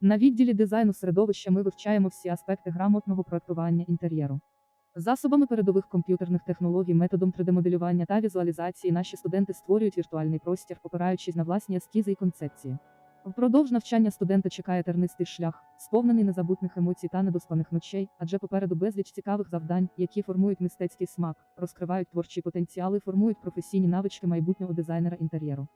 На відділі дизайну середовища ми вивчаємо всі аспекти грамотного проектування інтер'єру. Засобами передових комп'ютерних технологій, методом 3D-моделювання та візуалізації наші студенти створюють віртуальний простір, опираючись на власні ескізи і концепції. Впродовж навчання студента чекає тернистий шлях, сповнений незабутних емоцій та недоспаних ночей, адже попереду безліч цікавих завдань, які формують мистецький смак, розкривають творчі потенціали, формують професійні навички майбутнього дизайнера інтер'єру.